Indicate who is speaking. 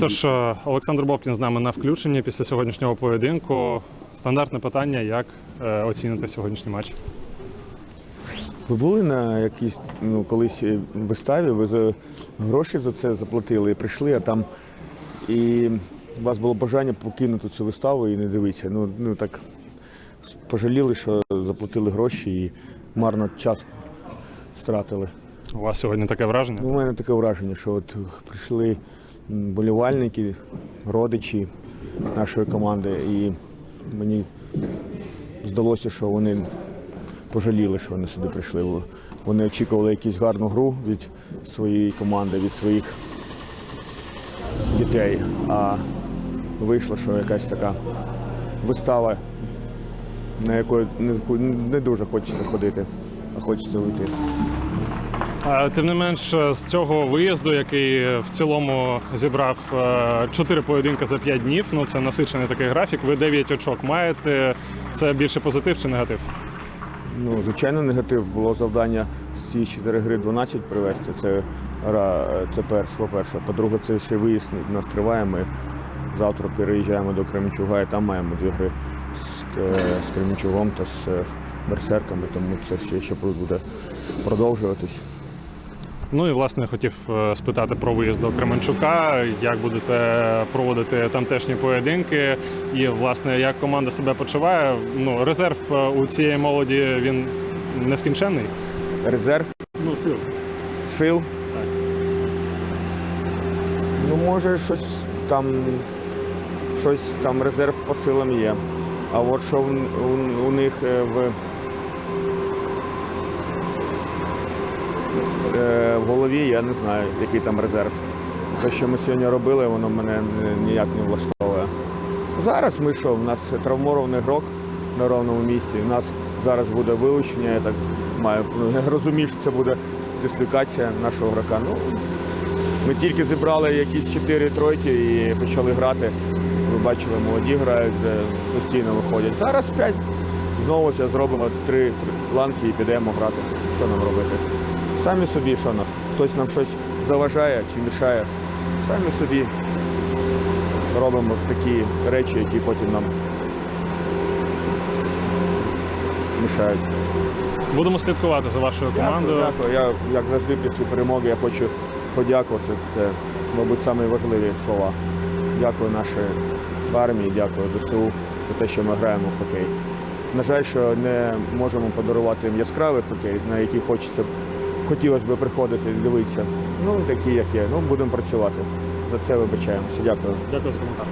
Speaker 1: Тож е, Олександр Бобкін з нами на включенні після сьогоднішнього поєдинку. Стандартне питання, як е, оціните сьогоднішній матч?
Speaker 2: Ви були на якійсь ну, колись е, виставі, ви за гроші за це заплатили і прийшли, а там і у вас було бажання покинути цю виставу і не дивитися. Ну, ну так пожаліли, що заплатили гроші і марно час стратили.
Speaker 1: У вас сьогодні таке враження?
Speaker 2: У мене таке враження, що от прийшли болівальники, родичі нашої команди, і мені здалося, що вони пожаліли, що вони сюди прийшли. Вони очікували якусь гарну гру від своєї команди, від своїх дітей. А вийшло, що якась така вистава, на яку не, дуже хочеться ходити, а хочеться уйти.
Speaker 1: Тим не менш, е, з цього виїзду, який в цілому зібрав е, чотири поєдинки за п'ять днів, ну це насичений такий графік. Ви 9 очок маєте. Це більше позитив чи негатив?
Speaker 2: Ну, звичайно, негатив. Було завдання з ці 4 гри 12 привезти. Це, це перше, по-перше. По-друге, це ще виїзд нас триває. Ми завтра переїжджаємо до Кременчуга і там маємо дві гри з, К- з Кременчугом та з е, Берсерками, тому це ще, ще буде продовжуватись.
Speaker 1: Ну і власне хотів е, спитати про виїзд до Кременчука, як будете проводити тамтешні поєдинки, і власне як команда себе почуває. Ну резерв е, у цієї молоді він нескінченний.
Speaker 2: Резерв
Speaker 1: Ну сил.
Speaker 2: сил.
Speaker 1: Так.
Speaker 2: Ну, може, щось там, щось там резерв по силам є. А от що в- у, у них е, в, е, в голові, я не знаю, який там резерв. Те, що ми сьогодні робили, воно мене ніяк не влаштовує. Зараз ми що, у нас травмований грок на ровному місці. У нас зараз буде вилучення, я так маю. ну, Я розумію, що це буде дислокація нашого грока. Ну, ми тільки зібрали якісь чотири тройки і почали грати. Ви бачили, молоді грають, вже постійно виходять. Зараз п'ять. Знову зробимо три ланки і підемо грати. Що нам робити? Самі собі, що нам? Хтось нам щось заважає чи мішає. Самі собі робимо такі речі, які потім нам мішають.
Speaker 1: Будемо слідкувати за вашою командою.
Speaker 2: Дякую, дякую. Я, як завжди, після перемоги я хочу подякувати. Це, мабуть, найважливі слова. Дякую нашій армії, дякую ЗСУ за те, що ми граємо в хокей. На жаль, що не можемо подарувати їм яскравий хокей, на який хочеться, хотілося б приходити дивитися. Ну, такі, як є. Ну, будемо працювати. За це вибачаємося. Дякую.
Speaker 1: Дякую за коментар.